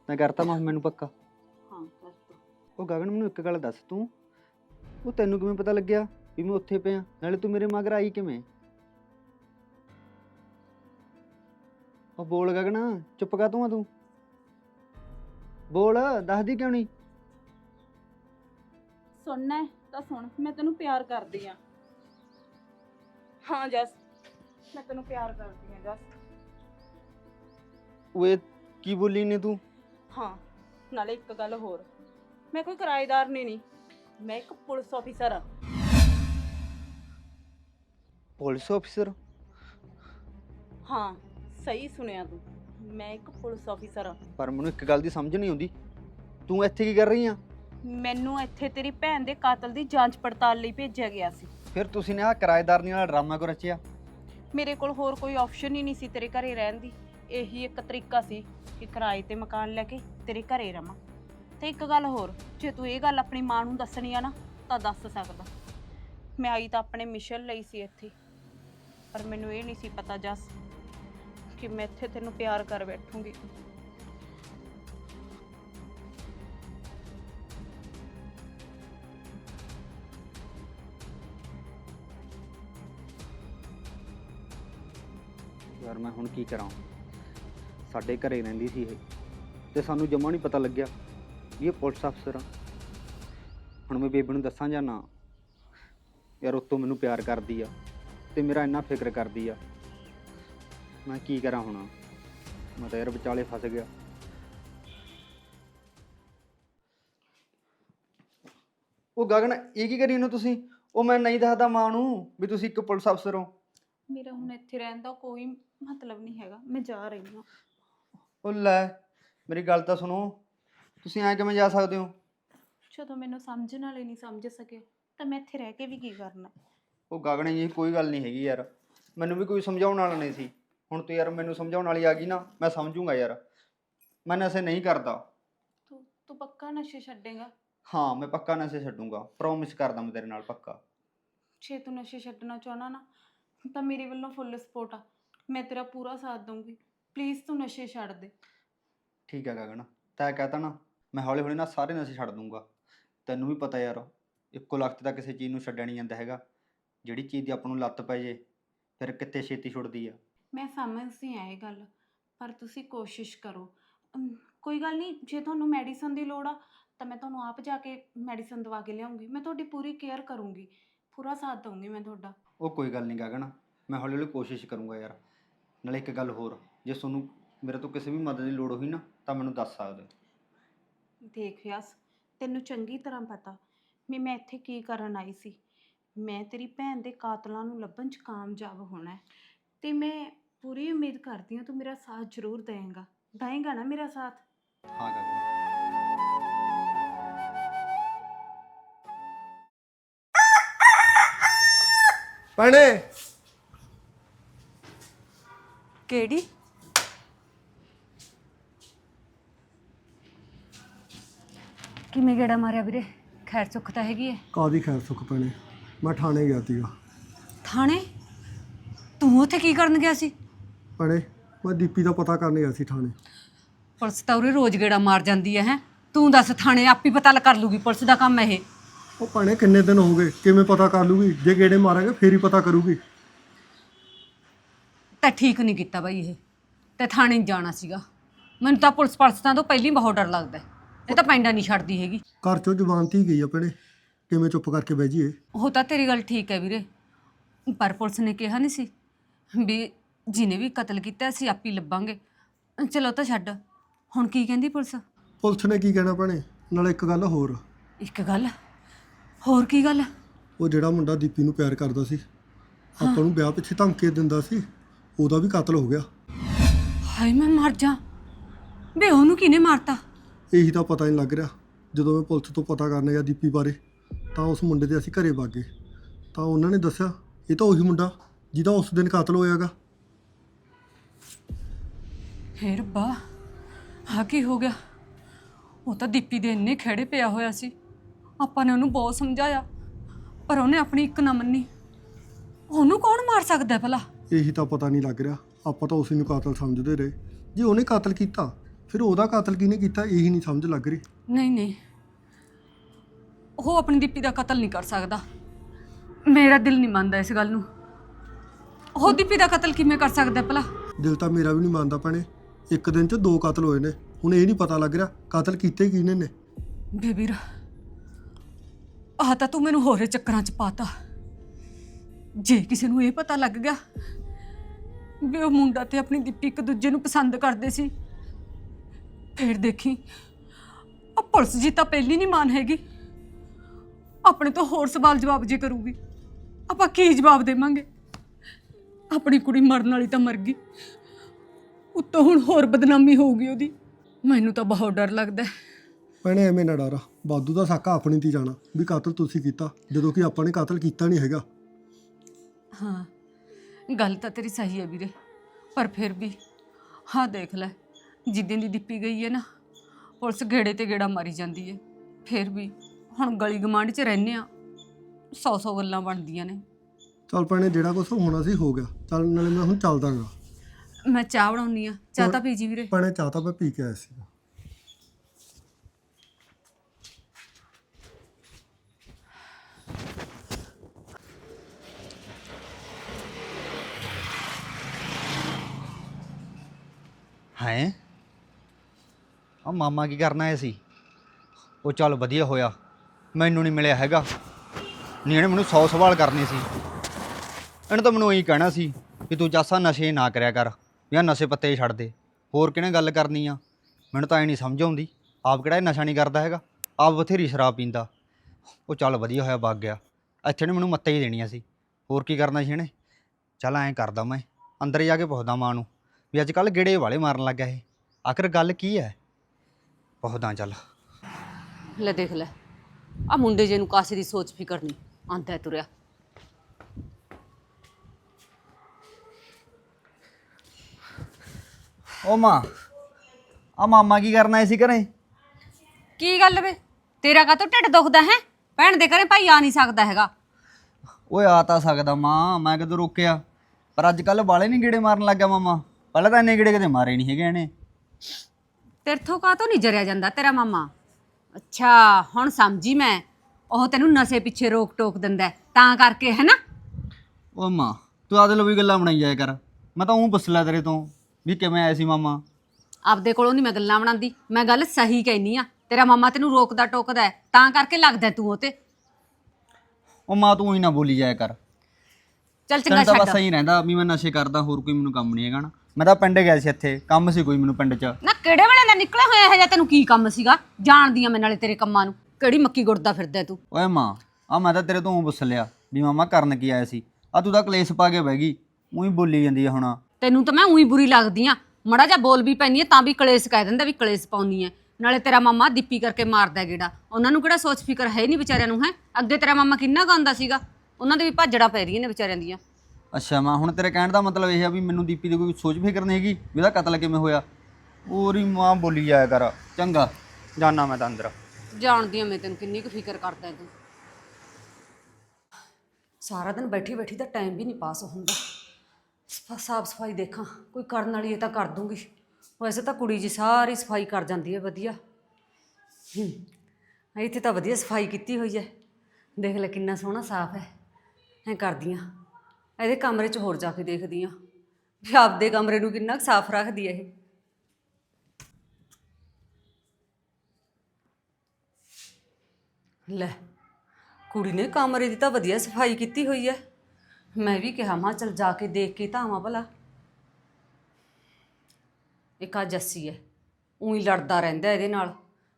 ਮੈਂ ਕਰਤਾ ਮਾਫ ਮੈਨੂੰ ਪੱਕਾ। ਹਾਂ ਕਰ ਦੋ ਉਹ ਗਗਨ ਮੈਨੂੰ ਇੱਕ ਗੱਲ ਦੱਸ ਤੂੰ। ਉਹ ਤੈਨੂੰ ਕਿਵੇਂ ਪਤਾ ਲੱਗਿਆ ਵੀ ਮੈਂ ਉੱਥੇ ਪਿਆ? ਨਾਲੇ ਤੂੰ ਮੇਰੇ ਮਗਰ ਆਈ ਕਿਵੇਂ? ਉਹ ਬੋਲ ਗਗਨ ਚੁੱਪ ਕਾ ਤੂੰ ਆ ਤੂੰ? ਬੋਲ ਦੱਸਦੀ ਕਿਉਂ ਨਹੀਂ ਸੁਣਨਾ ਹੈ ਤਾਂ ਸੁਣ ਮੈਂ ਤੈਨੂੰ ਪਿਆਰ ਕਰਦੀ ਆ। ਹਾਂ ਜਸ। ਮੈਂ ਤੈਨੂੰ ਪਿਆਰ ਕਰਦੀ ਆ ਜਸ। ਓਏ ਕੀ ਬੋਲੀ ਨੇ ਤੂੰ? ਹਾਂ ਨਾਲੇ ਇੱਕ ਗੱਲ ਹੋਰ। ਮੈਂ ਕੋਈ ਕਿਰਾਏਦਾਰ ਨਹੀਂ ਨਹੀਂ। ਮੈਂ ਇੱਕ ਪੁਲਿਸ ਅਫੀਸਰ ਆ ਪੁਲਿਸ ਅਫਸਰ ਹਾਂ ਸਹੀ ਸੁਣਿਆ ਤੂੰ। ਮੈਂ ਇੱਕ ਪੁਲਿਸ ਅਫੀਸਰ ਆ ਪਰ ਮੈਨੂੰ ਇੱਕ ਗੱਲ ਦੀ ਸਮਝ ਨਹੀਂ ਆਉਂਦੀ। ਤੂੰ ਇੱਥੇ ਕੀ ਕਰ ਰਹੀ ਆ? ਮੈਨੂੰ ਇੱਥੇ ਤੇਰੀ ਭੈਣ ਦੇ ਕਾਤਲ ਦੀ ਜਾਂਚ ਪੜਤਾਲ ਲਈ ਭੇਜਿਆ ਗਿਆ ਸੀ। ਫਿਰ ਤੁਸੀਂ ਨੇ ਆ ਕਿਰਾਏਦਾਰਨੀ ਵਾਲਾ ਡਰਾਮਾ ਕੋ ਰਚਿਆ? ਮੇਰੇ ਕੋਲ ਹੋਰ ਕੋਈ ਆਪਸ਼ਨ ਹੀ ਨਹੀਂ ਸੀ ਤੇਰੇ ਘਰੇ ਰਹਿਣ ਦੀ। ਇਹੀ ਇੱਕ ਤਰੀਕਾ ਸੀ ਕਿ ਕਿਰਾਏ ਤੇ ਮਕਾਨ ਲੈ ਕੇ ਤੇਰੇ ਘਰੇ ਰਵਾਂ। ਤੇ ਇੱਕ ਗੱਲ ਹੋਰ, ਜੇ ਤੂੰ ਇਹ ਗੱਲ ਆਪਣੀ ਮਾਂ ਨੂੰ ਦੱਸਣੀ ਆ ਨਾ, ਤਾਂ ਦੱਸ ਸਕਦਾ। ਮੈਂ ਆਈ ਤਾਂ ਆਪਣੇ ਮਿਸ਼ਨ ਲਈ ਸੀ ਇੱਥੇ, ਪਰ ਮੈਨੂੰ ਇਹ ਨਹੀਂ ਸੀ ਪਤਾ ਜਸ, ਕਿ ਮੈਂ ਇੱਥੇ ਤੈਨੂੰ ਪਿਆਰ ਕਰ ਬੈਠੂੰਗੀ। ਯਾਰ ਮੈਂ ਹੁਣ ਕੀ ਕਰਾਂ? ਸਾਡੇ ਘਰੇ ਰਹਿੰਦੀ ਸੀ ਇਹ ਤੇ ਸਾਨੂੰ ਜਮਾ ਨਹੀਂ ਪਤਾ ਲੱਗਿਆ ਵੀ ਇਹ ਪੁਲਿਸ ਅਫਸਰ ਆ। ਹੁਣ ਮੈਂ ਬੇਬੇ ਨੂੰ ਦੱਸਾਂ ਜਾਂ ਨਾ? ਯਾਰ ਉਤੋਂ ਮੈਨੂੰ ਪਿਆਰ ਕਰਦੀ ਆ ਤੇ ਮੇਰਾ ਇੰਨਾ ਫਿਕਰ ਕਰਦੀ ਆ। ਮੈਂ ਕੀ ਕਰਾਂ ਹੁਣ? ਮੈਂ ਤਾਂ ਯਾਰ ਵਿਚਾਲੇ ਫਸ ਗਿਆ। ਉਹ ਗਗਨ, ਇਹ ਕੀ ਕਰੀ ਨੂੰ ਤੁਸੀਂ? ਉਹ ਮੈਂ ਨਹੀਂ ਦੱਸਦਾ ਮਾਂ ਨੂੰ ਵੀ ਤੁਸੀਂ ਇੱਕ ਪੁਲਿਸ ਅਫਸਰ ਹੋ। ਮੇਰਾ ਹੁਣ ਇੱਥੇ ਰਹਿਣ ਦਾ ਕੋਈ ਮਤਲਬ ਨਹੀਂ ਹੈਗਾ ਮੈਂ ਜਾ ਰਹੀ ਹਾਂ। ਉਹ ਲੈ ਮੇਰੀ ਗੱਲ ਤਾਂ ਸੁਣੋ ਤੁਸੀਂ ਐਂ ਕਿਵੇਂ ਜਾ ਸਕਦੇ ਹੋ? ਜਦੋਂ ਮੈਨੂੰ ਸਮਝਣ ਵਾਲੇ ਨਹੀਂ ਸਮਝ ਸਕੇ ਤਾਂ ਮੈਂ ਇੱਥੇ ਰਹਿ ਕੇ ਵੀ ਕੀ ਕਰਨਾ? ਉਹ ਗਗਨੇ ਜੀ ਕੋਈ ਗੱਲ ਨਹੀਂ ਹੈਗੀ ਯਾਰ। ਮੈਨੂੰ ਵੀ ਕੋਈ ਸਮਝਾਉਣ ਵਾਲਾ ਨਹੀਂ ਸੀ। ਹੁਣ ਤੇ ਯਾਰ ਮੈਨੂੰ ਸਮਝਾਉਣ ਵਾਲੀ ਆ ਗਈ ਨਾ ਮੈਂ ਸਮਝੂੰਗਾ ਯਾਰ। ਮੈਂ ਨਸ਼ੇ ਨਹੀਂ ਕਰਦਾ। ਤੂੰ ਤੂੰ ਪੱਕਾ ਨਸ਼ੇ ਛੱਡੇਗਾ? ਹਾਂ ਮੈਂ ਪੱਕਾ ਨਸ਼ੇ ਛੱਡੂੰਗਾ। ਪ੍ਰੋਮਿਸ ਕਰਦਾ ਮੈਂ ਤੇਰੇ ਨਾਲ ਪੱਕਾ। ਜੇ ਤੂੰ ਨਸ਼ੇ ਛੱਡਣਾ ਚਾਹਣਾ ਨਾ ਤਾਂ ਮੇਰੇ ਵੱਲੋਂ ਫੁੱਲ ਸਪੋਰਟ ਆ। ਮੈਂ ਤੇਰਾ ਪੂਰਾ ਸਾਥ ਦਊਂਗੀ। ਪਲੀਜ਼ ਤੂੰ ਨਸ਼ੇ ਛੱਡ ਦੇ। ਠੀਕ ਹੈ ਗਗਨ ਤੈਂ ਕਹਤਾ ਨਾ ਮੈਂ ਹੌਲੀ ਹੌਲੀ ਨਾ ਸਾਰੇ ਨਸ਼ੇ ਛੱਡ ਦੂੰਗਾ ਤੈਨੂੰ ਵੀ ਪਤਾ ਯਾਰ ਇੱਕੋ ਲਖਤ ਤਾਂ ਕਿਸੇ ਚੀਜ਼ ਨੂੰ ਛੱਡਿਆ ਨਹੀਂ ਜਾਂਦਾ ਹੈਗਾ। ਜਿਹੜੀ ਚੀਜ਼ ਦੀ ਆਪਾਂ ਨੂੰ ਲੱਤ ਪੈ ਜੇ ਫਿਰ ਕਿੱਥੇ ਛੇਤੀ ਛੁੱਟਦੀ ਆ? ਮੈਂ ਸਮਝਦੀ ਆ ਇਹ ਗੱਲ ਪਰ ਤੁਸੀਂ ਕੋਸ਼ਿਸ਼ ਕਰੋ। ਅਮ, ਕੋਈ ਗੱਲ ਨਹੀਂ ਜੇ ਤੁਹਾਨੂੰ ਮੈਡੀਸਨ ਦੀ ਲੋੜ ਆ ਤਾਂ ਮੈਂ ਤੁਹਾਨੂੰ ਆਪ ਜਾ ਕੇ ਮੈਡੀਸਨ ਦਵਾ ਕੇ ਲਿਆਉਂਗੀ। ਮੈਂ ਤੁਹਾਡੀ ਪੂਰੀ ਕੇਅਰ ਕਰੂੰਗੀ। ਪੂਰਾ ਸਾਥ ਦਊਂਗੀ ਮੈਂ ਤੁਹਾਡਾ। ਉਹ ਕੋਈ ਗੱਲ ਨਹੀਂ ਗਗਨ ਮੈਂ ਹੌਲੀ ਹੌਲੀ ਕੋਸ਼ਿਸ਼ ਕਰੂੰਗਾ ਯਾਰ। ਨਾਲੇ ਇੱਕ ਗੱਲ ਹੋਰ ਜੇ ਤੁਹਾਨੂੰ ਮੇਰੇ ਤੋਂ ਕਿਸੇ ਵੀ ਮਦਦ ਦੀ ਲੋੜ ਹੋਈ ਨਾ ਤਾਂ ਮੈਨੂੰ ਦੱਸ ਸਕਦੇ ਹੋ। ਦੇਖ ਯਾਸ ਤੈਨੂੰ ਚੰਗੀ ਤਰ੍ਹਾਂ ਪਤਾ ਵੀ ਮੈਂ ਇੱਥੇ ਕੀ ਕਰਨ ਆਈ ਸੀ। ਮੈਂ ਤੇਰੀ ਭੈਣ ਦੇ ਕਾਤਲਾਂ ਨੂੰ ਲੱਭਣ 'ਚ ਕਾਮਯਾਬ ਹੋਣਾ ਹੈ। ਤੇ ਮੈਂ ਪੂਰੀ ਉਮੀਦ ਕਰਦੀ ਹਾਂ ਤੂੰ ਮੇਰਾ ਸਾਥ ਜ਼ਰੂਰ ਦੇਵੇਂਗਾ। ਦੇਵੇਂਗਾ ਨਾ ਮੇਰਾ ਸਾਥ? ਹਾਂ ਗਗਨ। ਭੈਣੇ। ਕਿਹੜੀ? ਕਿਵੇਂ ਗੇੜਾ ਮਾਰਿਆ ਵੀਰੇ? ਖੈਰ ਸੁੱਖ ਤਾਂ ਹੈਗੀ ਐ। ਕਾਦੀ ਖੈਰ ਸੁੱਖ ਪੈਣੇ ਮੈਂ ਥਾਣੇ ਗਿਆ ਸੀਗਾ। ਥਾਣੇ? ਤੂੰ ਉੱਥੇ ਕੀ ਕਰਨ ਗਿਆ ਸੀ? ਭੈਣੇ ਮੈਂ ਦੀਪੀ ਦਾ ਪਤਾ ਕਰਨ ਗਿਆ ਸੀ ਥਾਣੇ। ਪੁਲਿਸ ਤਾਂ ਉਰੇ ਰੋਜ਼ ਗੇੜਾ ਮਾਰ ਜਾਂਦੀ ਐ ਹੈ। ਤੂੰ ਦੱਸ ਥਾਣੇ ਆਪੀ ਪਤਾ ਕਰ ਲੂਗੀ ਪੁਲਿਸ ਦਾ ਕੰਮ ਇਹ। ਉਹ ਭੈਣੇ ਕਿੰਨੇ ਦਿਨ ਹੋ ਗਏ? ਕਿਵੇਂ ਪਤਾ ਕਰ ਲੂਗੀ? ਜੇ ਗੇੜੇ ਮਾਰਾਂਗੇ ਫੇਰ ਹੀ ਪਤਾ ਕਰੂਗੀ। ਤਾਂ ਠੀਕ ਨਹੀਂ ਕੀਤਾ ਬਾਈ ਇਹ। ਤੇ ਥਾਣੇ ਜਾਣਾ ਸੀਗਾ। ਮੈਨੂੰ ਤਾਂ ਪੁਲਿਸ ਪਲਸਤਾਂ ਤੋਂ ਪਹਿਲਾਂ ਹੀ ਬਹੁਤ ਡਰ ਲੱਗਦਾ ਹੈ। ਇਹ ਤਾਂ ਪੈਂਡਾ ਨਹੀਂ ਛੱਡਦੀ ਹੈਗੀ। ਘਰ ਚੋਂ ਜ਼ੁਬਾਨ ਤੀ ਗਈ ਆ ਭੈਣੇ ਕਿਵੇਂ ਚੁੱਪ ਕਰਕੇ ਬਹਿ ਜੀਏ ਉਹ ਤਾਂ ਤੇਰੀ ਗੱਲ ਠੀਕ ਹੈ ਵੀਰੇ। ਪਰ ਪੁਲਿਸ ਨੇ ਕਿਹਾ ਨਹੀਂ ਸੀ ਵੀ ਜਿਹਨੇ ਵੀ ਕਤਲ ਕੀਤਾ ਅਸੀਂ ਆਪੀ ਲੱਭਾਂਗੇ। ਚਲੋ ਤਾਂ ਛੱਡ। ਹੁਣ ਕੀ ਕਹਿੰਦੀ ਪੁਲਿਸ? ਪੁਲਿਸ ਨੇ ਕੀ ਕਹਿਣਾ ਭੈਣੇ? ਨਾਲੇ ਇੱਕ ਗੱਲ ਹੋਰ। ਇੱਕ ਗੱਲ? ਹੋਰ ਕੀ ਗੱਲ ਉਹ ਜਿਹੜਾ ਮੁੰਡਾ ਦੀਪੀ ਨੂੰ ਪਿਆਰ ਕਰਦਾ ਸੀ ਆਪਾਂ ਨੂੰ ਵਿਆਹ ਪਿੱਛੇ ਧਮਕੀ ਦਿੰਦਾ ਸੀ ਉਹਦਾ ਵੀ ਕਤਲ ਹੋ ਗਿਆ। ਹਾਏ ਮੈਂ ਮਰ ਜਾ। ਬੇ ਉਹਨੂੰ ਕਿਹਨੇ ਮਾਰਤਾ? ਇਹੀ ਤਾਂ ਪਤਾ ਨਹੀਂ ਲੱਗ ਰਿਹਾ। ਜਦੋਂ ਮੈਂ ਪੁਲਿਸ ਤੋਂ ਪਤਾ ਕਰਨ ਗਿਆ ਦੀਪੀ ਬਾਰੇ ਤਾਂ ਉਸ ਮੁੰਡੇ ਦੇ ਅਸੀਂ ਘਰੇ ਵਾਗੇ ਤਾਂ ਉਹਨਾਂ ਨੇ ਦੱਸਿਆ ਇਹ ਤਾਂ ਉਹੀ ਮੁੰਡਾ ਜਿਹਦਾ ਉਸ ਦਿਨ ਕਤਲ ਹੋਇਆਗਾ। ਹੇ ਰੱਬਾ ਆ ਕੀ ਹੋ ਗਿਆ? ਉਹ ਤਾਂ ਦੀਪੀ ਦੇ ਇੰਨੇ ਖੇੜੇ ਪਿਆ ਹੋਇਆ ਸੀ। ਆਪਾਂ ਨੇ ਉਹਨੂੰ ਬਹੁਤ ਸਮਝਾਇਆ ਪਰ ਉਹਨੇ ਆਪਣੀ ਇੱਕ ਨਾ ਮੰਨੀ। ਉਹਨੂੰ ਕੌਣ ਮਾਰ ਸਕਦਾ ਹੈ ਭਲਾ? ਇਹੀ ਤਾਂ ਪਤਾ ਨਹੀਂ ਲੱਗ ਰਿਹਾ। ਆਪਾਂ ਤਾਂ ਉਸੇ ਨੂੰ ਕਾਤਲ ਸਮਝਦੇ ਰਹੇ। ਜੇ ਉਹਨੇ ਕਤਲ ਕੀਤਾ ਫਿਰ ਉਹਦਾ ਕਤਲ ਕਿਹਨੇ ਕੀਤਾ ਇਹੀ ਨਹੀਂ ਸਮਝ ਲੱਗ ਰਹੀ। ਨਹੀਂ ਨਹੀਂ। ਉਹ ਆਪਣੀ ਦੀਪੀ ਦਾ ਕਤਲ ਨਹੀਂ ਕਰ ਸਕਦਾ। ਮੇਰਾ ਦਿਲ ਨਹੀਂ ਮੰਨਦਾ ਇਸ ਗੱਲ ਨੂੰ। ਉਹ ਦੀਪੀ ਦਾ ਕਤਲ ਕਿਵੇਂ ਕਰ ਸਕਦਾ ਹੈ ਭਲਾ? ਦਿਲ ਤਾਂ ਮੇਰਾ ਵੀ ਨਹੀਂ ਮੰਨਦਾ ਭੈਣੇ। ਇੱਕ ਦਿਨ 'ਚ ਦੋ ਕਤਲ ਹੋਏ ਨੇ। ਹੁਣ ਇਹ ਨਹੀਂ ਪਤਾ ਲੱਗ ਰਿਹਾ ਕਤਲ ਕੀਤੇ ਕਿਹਨੇ ਨੇ। ਬੇਬੀਰ ਆਹ ਤਾਂ ਤੂੰ ਮੈਨੂੰ ਹੋਰੇ ਚੱਕਰਾਂ 'ਚ ਪਾਤਾ। ਜੇ ਕਿਸੇ ਨੂੰ ਇਹ ਪਤਾ ਲੱਗ ਗਿਆ ਵੀ ਉਹ ਮੁੰਡਾ ਤੇ ਆਪਣੀ ਦੀਪੀ ਇੱਕ ਦੂਜੇ ਨੂੰ ਪਸੰਦ ਕਰਦੇ ਸੀ, ਫਿਰ ਦੇਖੀ ਆ ਪੁਲਿਸ ਜੀ ਤਾਂ ਪਹਿਲੀ ਨਹੀਂ ਮਾਨ ਹੈਗੀ। ਆਪਣੇ ਤੋਂ ਹੋਰ ਸਵਾਲ ਜਵਾਬ ਜੇ ਕਰੂਗੀ, ਆਪਾਂ ਕੀ ਜਵਾਬ ਦੇਵਾਂਗੇ? ਆਪਣੀ ਕੁੜੀ ਮਰਨ ਵਾਲੀ ਤਾਂ ਮਰ ਗਈ। ਉੱਤੋਂ ਹੁਣ ਹੋਰ ਬਦਨਾਮੀ ਹੋਊਗੀ ਉਹਦੀ। ਮੈਨੂੰ ਤਾਂ ਬਹੁਤ ਡਰ ਲੱਗਦਾ ਹੈ। ਭੈਣੇ, ਐਵੇਂ ਨਾ ਡਰ। ਬਾਦੂ ਦਾ ਸਾਕਾ ਆਪਣੀ ਤੇ ਜਾਣਾ ਵੀ ਕਤਲ ਤੁਸੀਂ ਕੀਤਾ ਜਦੋਂ ਕਿ ਆਪਾਂ ਨੇ ਕਤਲ ਕੀਤਾ ਨਹੀਂ ਹੈਗਾ। ਹਾਂ ਗੱਲ ਤਾਂ ਤੇਰੀ ਸਹੀ ਹੈ ਵੀਰੇ ਪਰ ਫਿਰ ਵੀ ਹਾਂ ਦੇਖ ਲੈ ਜਿੱਦਾਂ ਦੀ ਦਿੱਪੀ ਗਈ ਹੈ ਨਾ ਪੁਲਿਸ ਘੇੜੇ ਤੇ ਗੇੜਾ ਮਾਰੀ ਜਾਂਦੀ ਹੈ ਫਿਰ ਵੀ ਹੁਣ ਗਲੀ ਗਮਾਂਡ 'ਚ ਰਹਿੰਦੇ ਆ ਸੌ ਸੌ ਗੱਲਾਂ ਬਣਦੀਆਂ ਨੇ। ਚੱਲ ਭੈਣੇ ਜਿਹੜਾ ਕੁਝ ਹੋਣਾ ਸੀ ਹੋ ਗਿਆ ਚੱਲ ਨਾਲੇ ਮੈਂ ਹੁਣ ਚੱਲਦਾਗਾ ਮੈਂ ਚਾਹ ਬਣਾਉਣੀ ਆ ਚਾਹ ਤਾਂ ਪੀ ਜੀ ਵੀਰੇ। ਭੈਣੇ ਚਾਹ ਤਾਂ ਮੈਂ ਪੀ ਕੇ ਆਇਆ ਸੀ ਹੈਂ? ਆ ਮਾਮਾ ਕੀ ਕਰਨਾ ਆਇਆ ਸੀ? ਉਹ ਚੱਲ ਵਧੀਆ ਹੋਇਆ। ਮੈਨੂੰ ਨਹੀਂ ਮਿਲਿਆ ਹੈਗਾ। ਨਹੀਂ ਇਹਨੇ ਮੈਨੂੰ 100 ਸਵਾਲ ਕਰਨੇ ਸੀ। ਇਹਨੇ ਤਾਂ ਮੈਨੂੰ ਇਹੀ ਕਹਿਣਾ ਸੀ ਕਿ ਤੂੰ ਜਾਸਾ ਨਸ਼ੇ ਨਾ ਕਰਿਆ ਕਰ ਜਾਂ ਨਸ਼ੇ ਪੱਤੇ ਛੱਡ ਦੇ। ਹੋਰ ਕਿਹਨੇ ਗੱਲ ਕਰਨੀ ਆ? ਮੈਨੂੰ ਤਾਂ ਐ ਨਹੀਂ ਸਮਝ ਆਉਂਦੀ। ਆਪ ਕਿਹੜਾ ਇਹ ਨਸ਼ਾ ਨਹੀਂ ਕਰਦਾ ਹੈਗਾ? ਆਪ ਬਥੇਰੀ ਸ਼ਰਾਬ ਪੀਂਦਾ। ਉਹ ਚੱਲ ਵਧੀਆ ਹੋਇਆ ਵਗ ਗਿਆ। ਇੱਥੇ ਨੇ ਮੈਨੂੰ ਮੱਤੇ ਹੀ ਦੇਣੀਆਂ ਸੀ। ਹੋਰ ਕੀ ਕਰਨਾ ਸੀ ਇਹਨੇ? ਚੱਲ ਐਂ ਕਰਦਾ ਮੈਂ। ਅੰਦਰ ਜਾ ਕੇ ਪੁੱਛਦਾ ਮਾਂ ਨੂੰ। ਵੀ ਅੱਜ ਕੱਲ ਗੇੜੇ ਵਾਲੇ ਮਾਰਨ ਲੱਗਾ ਇਹ। ਆਖਰ ਗੱਲ ਕੀ ਹੈ? ਪੁੱਛਦਾ ਚੱਲ। ਲੈ ਦੇਖ ਲੈ। ਆ ਮੁੰਡੇ ਜੇ ਨੂੰ ਕਾਸੇ ਦੀ ਸੋਚ ਫਿਕਰ ਨਹੀਂ। ਆਂਦਾ ਤੁਰਿਆ। ਓ ਮਾਂ ਆ ਮਾਮਾ ਕੀ ਕਰਨਾ ਆਏ ਸੀ ਘਰੇ? ਕੀ ਗੱਲ ਵੇ? ਤੇਰਾ ਕਾਹਤੋਂ ਢਿੱਡ ਦੁਖਦਾ ਹੈ? ਭੈਣ ਦੇ ਘਰੇ ਭਾਈ ਆ ਨਹੀਂ ਸਕਦਾ ਹੈਗਾ। ਓਏ ਆ ਤਾਂ ਸਕਦਾ ਮਾਂ ਮੈਂ ਕਦੋਂ ਰੋਕਿਆ। ਪਰ ਅੱਜ ਕੱਲ ਵਾਲੇ ਨਹੀਂ ਗੇੜੇ ਮਾਰਨ ਲੱਗਾ ਮਾਮਾ। ਪਹਿਲਾਂ ਤਾਂ ਇੰਨੇ ਗੇੜੇ ਕਦੇ ਮਾਰੇ ਨਹੀਂ ਹੈਗੇ ਇਹਨੇ। ਤੇਰਥੋਂ ਕਾਹਤੋਂ ਨਹੀਂ ਜਰਿਆ ਜਾਂਦਾ ਤੇਰਾ ਮਾਮਾ? ਅੱਛਾ ਹੁਣ ਸਮਝੀ ਮੈਂ। ਉਹ ਤੈਨੂੰ ਨਸ਼ੇ ਪਿੱਛੇ ਰੋਕ ਟੋਕ ਦਿੰਦਾ ਹੈ, ਤਾਂ ਕਰਕੇ ਹੈ ਨਾ ਓ ਮਾਂ ਤੂੰ ਆਦੇ ਲੋ ਵੀ ਗੱਲਾਂ ਬਣਾਈ ਜਾਇਆ ਕਰ। ਮੈਂ ਤਾਂ ਉਹ ਪੁੱਛ ਲਿਆ ਤੇਰੇ ਤੋਂ ਵੀ ਕਿਵੇਂ ਆਇਆ ਸੀ ਮਾਮਾ। ਆਪਦੇ ਕੋਲੋਂ ਨਹੀਂ ਮੈਂ ਗੱਲਾਂ ਬਣਾਉਂਦੀ ਮੈਂ ਗੱਲ ਸਹੀ ਕਹਿਨੀ ਆ। ਤੇਰਾ ਮਾਮਾ ਤੈਨੂੰ ਰੋਕਦਾ ਟੋਕਦਾ ਹੈ, ਤਾਂ ਕਰਕੇ ਲੱਗਦਾ ਤੂੰ ਉਹ ਤੇ। ਓ ਮਾਂ ਤੂੰ ਹੀ ਨਾ ਬੋਲੀ ਜਾਇਆ ਕਰ। ਚੱਲ ਚੰਗਾ ਤੈਨੂੰ ਤਾਂ ਬਸ ਐਂ ਰਹਿੰਦਾ ਵੀ ਮੈਂ ਨਸ਼ੇ ਕਰਦਾ ਹੋਰ ਕੋਈ ਮੈਨੂੰ ਕੰਮ ਨਹੀਂ ਹੈਗਾ ਨਾ। ਮੈਂ ਤਾਂ ਪਿੰਡ ਗਿਆ ਸੀ ਇੱਥੇ ਕੰਮ ਸੀ ਕੋਈ ਮੈਨੂੰ ਪਿੰਡ 'ਚ। ਨਾ ਕਿਹੜੇ ਵੇਲੇ ਦਾ ਨਿਕਲਿਆ ਹੋਇਆ ਹੈ ਜਾਂ ਤੈਨੂੰ ਕੀ ਕੰਮ ਸੀਗਾ? ਜਾਣਦੀ ਆ ਮੈਂ ਨਾਲੇ ਤੇਰੇ ਕੰਮਾਂ ਨੂੰ। ਕਿਹੜੀ ਮੱਕੀ ਗੁੜਦਾ ਫਿਰਦਾ ਤੂੰ? ਓਏ ਮਾਂ ਆ ਮੈਂ ਤਾਂ ਤੇਰੇ ਤੋਂ ਊਂ ਪੁੱਛ ਲਿਆ ਵੀ ਮਾਮਾ ਕਰਨ ਕੀ ਆਇਆ ਸੀ? ਆ ਤੂੰ ਤਾਂ ਕਲੇਸ਼ ਪਾ ਕੇ ਬਹਿ ਗਈ ਉਹੀ ਬੋਲੀ ਜਾਂਦੀ ਆ ਹੁਣ। ਤੈਨੂੰ ਤਾਂ ਮੈਂ ਉਹੀ ਬੁਰੀ ਲੱਗਦੀ ਆ। ਮੜਾ ਜਾ ਬੋਲ ਵੀ ਪੈਣੀ ਆ ਤਾਂ ਵੀ ਕਲੇਸ਼ ਕਹਿ ਦਿੰਦਾ ਵੀ ਕਲੇਸ਼ ਪਾਉਣੀ ਐ ਨਾਲੇ ਤੇਰਾ ਮਾਮਾ ਦੀਪੀ ਕਰਕੇ ਮਾਰਦਾ ਗੇੜਾ। ਉਹਨਾਂ ਨੂੰ ਕਿਹੜਾ ਸੋਚ ਫਿਕਰ ਹੈ ਨਹੀਂ ਵਿਚਾਰਿਆਂ ਨੂੰ ਹੈ? ਅੱਗੇ ਤੇਰਾ ਮਾਮਾ ਕਿੰਨਾ ਗਾਉਂਦਾ ਸੀਗਾ? ਉਹਨਾਂ ਦੇ ਵੀ ਭਾਜੜਾ ਪੈ ਰਹੀਆਂ ਨੇ ਵਿਚਾਰਿਆਂ ਦੀਆਂ। ਅੱਛਾ, ਮਾਂ ਹੁਣ ਤੇਰੇ ਕਹਿਣ ਦਾ ਮਤਲਬ ਇਹ ਆ ਵੀ ਮੈਨੂੰ ਦੀਪੀ ਦੀ ਕੋਈ ਸੋਚ ਫਿਕਰ ਨਹੀਂ ਹੈਗੀ ਵੀ ਇਹਦਾ ਕਤਲ ਕਿਵੇਂ ਹੋਇਆ? ਉਹਰੀ ਮਾਂ ਬੋਲੀ ਜਾਇਆ ਕਰ। ਚੰਗਾ। ਜਾਨਾ ਮੈਂ ਤਾਂ ਅੰਦਰ। ਜਾਣਦੀ ਆ ਮੈਂ ਤੈਨੂੰ, ਕਿੰਨੀ ਕੁ ਫਿਕਰ ਕਰਦਾ ਹੈ ਤੂੰ। ਸਾਰਾ ਦਿਨ ਬੈਠੀ ਬੈਠੀ ਤਾਂ ਟਾਈਮ ਵੀ ਨਹੀਂ ਪਾਸ ਹੁੰਦਾ। ਸਫਾ, ਸਾਫ਼ ਸਫ਼ਾਈ ਦੇਖਾਂ, ਕੋਈ ਕਰਨ ਵਾਲੀ ਇਹ ਤਾਂ ਕਰ ਦੂੰਗੀ। ਵੈਸੇ ਤਾਂ ਕੁੜੀ ਜੀ ਸਾਰੀ ਸਫ਼ਾਈ ਕਰ ਜਾਂਦੀ ਹੈ, ਵਧੀਆ। ਹੂੰ, ਇੱਥੇ ਤਾਂ ਵਧੀਆ ਸਫ਼ਾਈ ਕੀਤੀ ਹੋਈ ਹੈ। ਦੇਖ ਲੈ ਕਿੰਨਾ ਸੋਹਣਾ ਸਾਫ਼ ਹੈ। ਐ ਕਰਦੀ ਆ। ਇਹਦੇ ਕਮਰੇ 'ਚ ਹੋਰ ਜਾ ਕੇ ਦੇਖਦੀ ਆ ਵੀ ਆਪਦੇ ਕਮਰੇ ਨੂੰ ਕਿੰਨਾ ਕੁ ਸਾਫ਼ ਰੱਖਦੀ ਹੈ ਇਹ। ਲੈ, ਕੁੜੀ ਨੇ ਕਮਰੇ ਦੀ ਤਾਂ ਵਧੀਆ ਸਫ਼ਾਈ ਕੀਤੀ ਹੋਈ ਹੈ ਮੈਂ ਵੀ ਕਿਹਾ, ਮਾਂ ਚਲ ਜਾ ਕੇ ਦੇਖ ਕੇ ਤਾਂ ਆਵਾਂ ਭਲਾ। ਇੱਕ ਆ ਜੱਸੀ ਹੈ ਉਹੀ ਲੜਦਾ ਰਹਿੰਦਾ ਇਹਦੇ ਨਾਲ।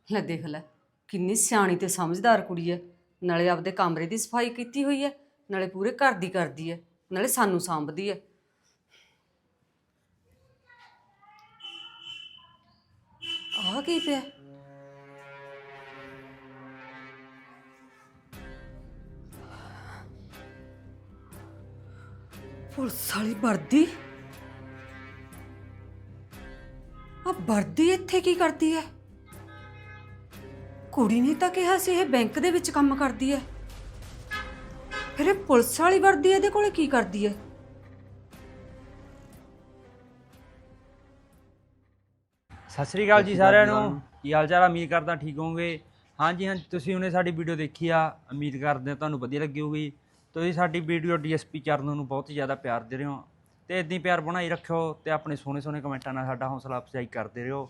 ਲੈ ਦੇਖ ਲੈ, ਕਿੰਨੀ ਸਿਆਣੀ ਤੇ ਸਮਝਦਾਰ ਕੁੜੀ ਹੈ ਨਾਲੇ ਆਪਦੇ ਕਮਰੇ ਦੀ ਸਫ਼ਾਈ ਕੀਤੀ ਹੋਈ ਹੈ ਨਾਲੇ ਪੂਰੇ ਘਰ ਦੀ ਕਰਦੀ ਹੈ ਨਾਲੇ ਸਾਨੂੰ ਸਾਂਭਦੀ ਹੈ ਆਹ ਕੀ ਪਿਆ? ਪੁਲਿਸ ਵਾਲੀ ਵਰਦੀ? ਆ ਵਰਦੀ ਇੱਥੇ ਕੀ ਕਰਦੀ ਹੈ ਕੁੜੀ ਨੇ ਤਾਂ ਕਿਹਾ ਸੀ ਇਹ ਬੈਂਕ ਦੇ ਵਿੱਚ ਕੰਮ ਕਰਦੀ ਹੈ ਫਿਰ ਇਹ ਪੁਲਿਸ ਵਾਲੀ ਵਰਦੀ ਇਹਦੇ ਕੋਲੇ ਕੀ ਕਰਦੀ ਹੈ ਸਤਿ ਸ੍ਰੀ ਅਕਾਲ ਜੀ ਸਾਰਿਆਂ ਨੂੰ। ਕੀ ਹਾਲ ਚਾਲ ਆ? ਉਮੀਦ ਕਰਦਾ ਠੀਕ ਹੋਵੋਗੇ। ਹਾਂਜੀ ਹਾਂ ਤੁਸੀਂ ਉਹਨੇ ਸਾਡੀ ਵੀਡੀਓ ਦੇਖੀ ਆ। ਉਮੀਦ ਕਰਦੇ ਹਾਂ ਤੁਹਾਨੂੰ ਵਧੀਆ ਲੱਗੀ ਹੋਊਗੀ। ਤੁਸੀਂ ਸਾਡੀ ਵੀਡੀਓ ਡੀਐਸਪੀ ਚਰਨ ਨੂੰ ਬਹੁਤ ਜ਼ਿਆਦਾ ਪਿਆਰ ਦੇ ਰਹੇ ਹੋ। ਤੇ ਇਦਾਂ ਹੀ ਪਿਆਰ ਬਣਾਈ ਰੱਖਿਓ ਤੇ ਆਪਣੇ ਸੋਹਣੇ ਸੋਹਣੇ ਕਮੈਂਟਾਂ ਨਾਲ ਸਾਡਾ ਹੌਸਲਾ ਅਫਜ਼ਾਈ ਕਰਦੇ ਰਹੋ।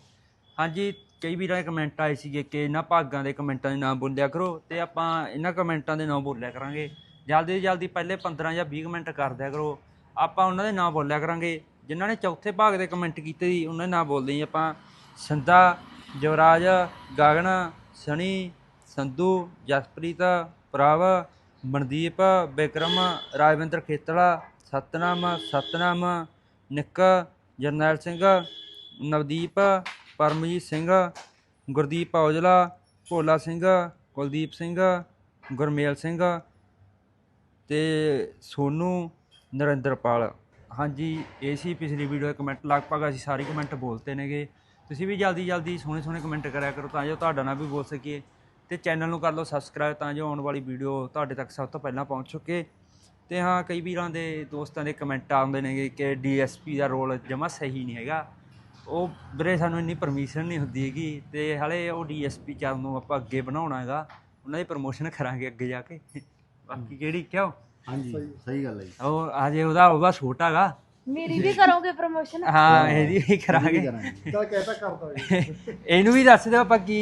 ਹਾਂਜੀ ਕਈ ਵੀਰਾਂ ਦੇ ਕਮੈਂਟ ਆਏ ਸੀਗੇ ਕਿ ਇਹਨਾਂ ਭਾਗਾਂ ਦੇ ਕਮੈਂਟਾਂ ਦੇ ਨਾਮ ਬੋਲਿਆ ਕਰੋ ਤੇ ਆਪਾਂ ਇਹਨਾਂ ਕਮੈਂਟਾਂ ਦੇ ਨਾਮ ਬੋਲਿਆ ਕਰਾਂਗੇ। ਜਲਦੀ ਤੋਂ ਜਲਦੀ ਪਹਿਲੇ 15 ਜਾਂ 20 ਕਮੈਂਟ ਕਰ ਦਿਆ ਕਰੋ। ਆਪਾਂ ਉਹਨਾਂ ਦੇ ਨਾਂ ਬੋਲਿਆ ਕਰਾਂਗੇ। ਜਿਨ੍ਹਾਂ ਨੇ ਚੌਥੇ ਭਾਗ ਦੇ ਕਮੈਂਟ ਕੀਤੇ ਸੀ, ਉਹਨਾਂ ਦੇ ਨਾਂ ਬੋਲਦੇ ਜੀ ਆਪਾਂ। ਸੰਧਾ ਜਵਰਾਜ ਗਗਨ ਸਣੀ ਸੰਧੂ, ਜਸਪ੍ਰੀਤ, ਪ੍ਰਭ, ਮਨਦੀਪ ਵਿਕਰਮ ਰਾਜਵਿੰਦਰ ਖੇਤਲਾ ਸਤਨਾਮ ਸਤਨਾਮ, ਨਿੱਕ, ਜਰਨੈਲ ਸਿੰਘ, ਨਵਦੀਪ, ਪਰਮਜੀਤ ਸਿੰਘ, ਗੁਰਦੀਪ ਔਜਲਾ, ਭੋਲਾ ਸਿੰਘ, ਕੁਲਦੀਪ ਸਿੰਘ, ਗੁਰਮੇਲ ਸਿੰਘ ਅਤੇ ਸੋਨੂੰ ਨਰਿੰਦਰਪਾਲ। ਹਾਂਜੀ, ਇਹ ਸੀ ਪਿਛਲੀ ਵੀਡੀਓ ਦੇ ਕਮੈਂਟ ਲਗਭਗ ਅਸੀਂ ਸਾਰੇ ਕਮੈਂਟ ਬੋਲਤੇ ਨੇਗੇ। ਤੁਸੀਂ ਵੀ ਜਲਦੀ ਜਲਦੀ ਸੋਹਣੇ ਸੋਹਣੇ ਕਮੈਂਟ ਕਰਿਆ ਕਰੋ ਤਾਂ ਜੋ ਤੁਹਾਡਾ ਨਾਲ ਵੀ ਬੋਲ ਸਕੀਏ। ਤੇ ਚੈਨਲ ਨੂੰ ਕਰ ਲਓ ਸਬਸਕ੍ਰਾਈਬ ਤਾਂ ਜੋ ਆਉਣ ਵਾਲੀ ਵੀਡੀਓ ਤੁਹਾਡੇ ਤੱਕ ਸਭ ਤੋਂ ਪਹਿਲਾਂ ਪਹੁੰਚ ਸਕੇ। ਤੇ ਹਾਂ, ਕਈ ਵੀਰਾਂ ਦੇ ਦੋਸਤਾਂ ਦੇ ਕਮੈਂਟ ਆਉਂਦੇ ਨੇਗੇ ਕਿ ਡੀਐਸਪੀ ਦਾ ਰੋਲ ਜਮਾ ਸਹੀ ਨਹੀਂ ਹੈਗਾ। ਉਹ ਵੀਰੇ ਸਾਨੂੰ ਇੰਨੀ ਪਰਮਿਸ਼ਨ ਨਹੀਂ ਹੁੰਦੀ ਹੈਗੀ ਤੇ ਹਲੇ ਉਹ ਡੀਐਸਪੀ ਚਰਨ ਨੂੰ ਆਪਾਂ ਅੱਗੇ ਬਣਾਉਣਾ ਹੈਗਾ। ਉਹਨਾਂ ਦੀ ਪ੍ਰਮੋਸ਼ਨ ਕਰਾਂਗੇ ਅੱਗੇ ਜਾ ਕੇ। ਬਾਕੀ ਕਿਹੜੀ ਕਿਉਂ? ਹਾਂਜੀ ਸਹੀ ਗੱਲ। ਹੈ ਜੀ। ਉਹ ਅਜੇ ਉਹਦਾ ਉਹਦਾ ਛੋਟਾ ਗਾ ਮੇਰੀ ਵੀ ਕਰੋਗੇ ਪ੍ਰਮੋਸ਼ਨ ਹਾਂ ਇਹਦੀ ਵੀ ਕਰਾਂਗੇ। ਚੱਲ ਕਹਿਤਾ ਕਰਦਾ ਜੀ। (laughs) ਇਹਨੂੰ ਵੀ ਦੱਸ ਦਿਓ ਆਪਾਂ ਕੀ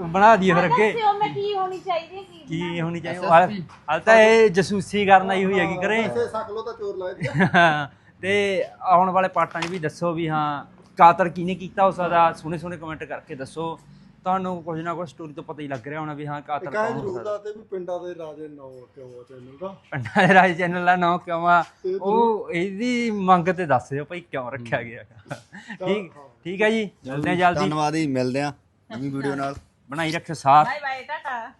ਬਣਾ ਦਈਏ ਫਿਰ ਅੱਗੇ। ਦੱਸਿਓ ਮੈਂ ਕੀ ਹੋਣੀ ਚਾਹੀਦੀ ਹੈ ਕੀ ਕੀ ਹੋਣੀ ਚਾਹੀਦੀ? ਹਾਲ ਹਾਲ ਤਾਂ ਇਹ ਜਸੂਸੀ ਕਰਨ ਆਈ ਹੋਈ ਹੈਗੀ ਕਰੇ ਐਸੇ ਸਕ ਲੋ ਤਾਂ ਚੋਰ ਲਾਏ ਜੀ (laughs) ਤੇ ਆਉਣ ਵਾਲੇ ਪਾਰਟਾਂ 'ਚ ਵੀ ਦੱਸੋ ਵੀ ਹਾਂ ਕਾਤਲ ਕਿਹਨੇ ਕੀਤਾ ਹੋ ਸਕਦਾ ਸੋਹਣੇ ਸੋਹਣੇ ਕਮੈਂਟ ਕਰਕੇ ਦੱਸੋ। ਤੁਹਾਨੂੰ ਕੁਝ ਨਾ ਕੁਝ ਸਟੋਰੀ ਤੋਂ ਪਤਾ ਹੀ ਲੱਗ ਰਿਹਾ ਹੋਣਾ ਵੀ ਹਾਂ ਕਾਤਲ ਕਾਹ ਕੌਣ ਹੋ ਜ਼ਰੂਰ ਸਕਦਾ ਦੱਸਦੇ ਵੀ ਪਿੰਡਾਂ ਦੇ ਰਾਜੇ ਨੌ ਕਿਉਂ ਆ ਚੈਨਲ ਦਾ? ਪੰਡਾ ਦੇ ਰਾਜ ਚੈਨਲ ਦਾ ਨਾਮ ਕਿਉਂ ਆ? ਉਹ ਇਹਦੀ ਮੰਗ ਤੇ ਦੱਸ ਦਿਓ ਭਾਈ ਕਿਉਂ ਰੱਖਿਆ ਗਿਆ। ਠੀਕ ਠੀਕ ਹੈ ਜੀ। ਮਿਲਦੇ ਹਾਂ ਜਲਦੀ। ਧੰਨਵਾਦ ਜੀ ਮਿਲਦੇ ਆ ਨਵੀਂ ਵੀਡੀਓ ਨਾਲ। ਬਣਾਈ ਰੱਖਿਓ ਸਾਥ। Bye bye tata.